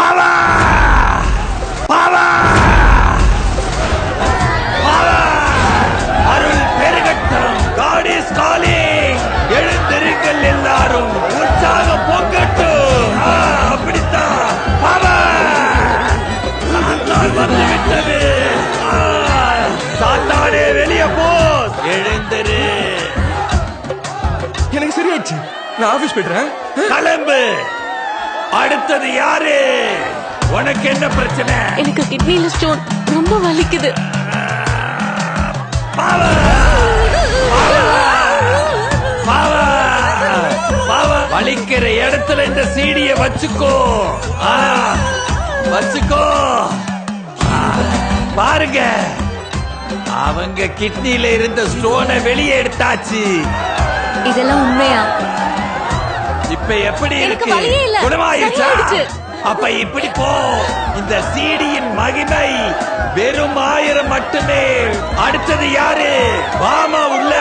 பாவா பாவா பாவா அருள் பெருகட்டும். God is calling எழுந்திருங்கள் எல்லாரும். உற்சாகம் பொங்கட்டும் ஆ, அப்படித்தான் பாவா சாத்தான் வந்து விட்டது ஆ, சாத்தானே வெளியே போ. எழுந்திரு. எனக்கு சரியாயிடுச்சு. நான் ஆபீஸ் போயிடுறேன் கிளம்பு. அடுத்தது யாரு? உனக்கு என்ன பிரச்சனை? எனக்கு கிட்னில ஸ்டோன் ரொம்ப வலிக்குது. வலிக்கிற இடத்துல இந்த சீடிய வச்சுக்கோ. ஆ, வச்சுக்கோ. பாருங்க. அவங்க கிட்னில இருந்த ஸ்டோனை வெளியே எடுத்தாச்சு. இதெல்லாம் உண்மையா? இப்ப எப்படி இருக்கு? வலியே இல்ல. குணமாயிருச்சா. அப்ப இப்படி போ. இந்த சீடியின் மகிமை வெறும் ஆயிரம் மட்டுமே. அடுத்தது யாரு? வாமா உள்ள.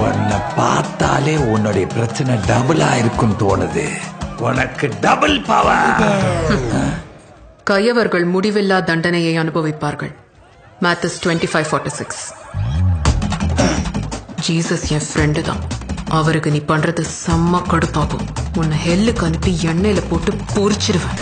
உன்னை பார்த்தாலே உன்னுடைய பிரச்சனை டபுளா இருக்கும் தோணுது. உனக்கு டபுள் பவர் கயவர்கள் முடிவில்லா தண்டனையை அனுபவிப்பார்கள். Matthews twenty five forty six Jesus என் ஃப்ரெண்டு தான். அவருக்கு நீ பண்றது செம்ம கடுப்பாகும். உன்னை ஹெல்லுக்கு அனுப்பி எண்ணெயில போட்டு பொறிச்சிருவேன்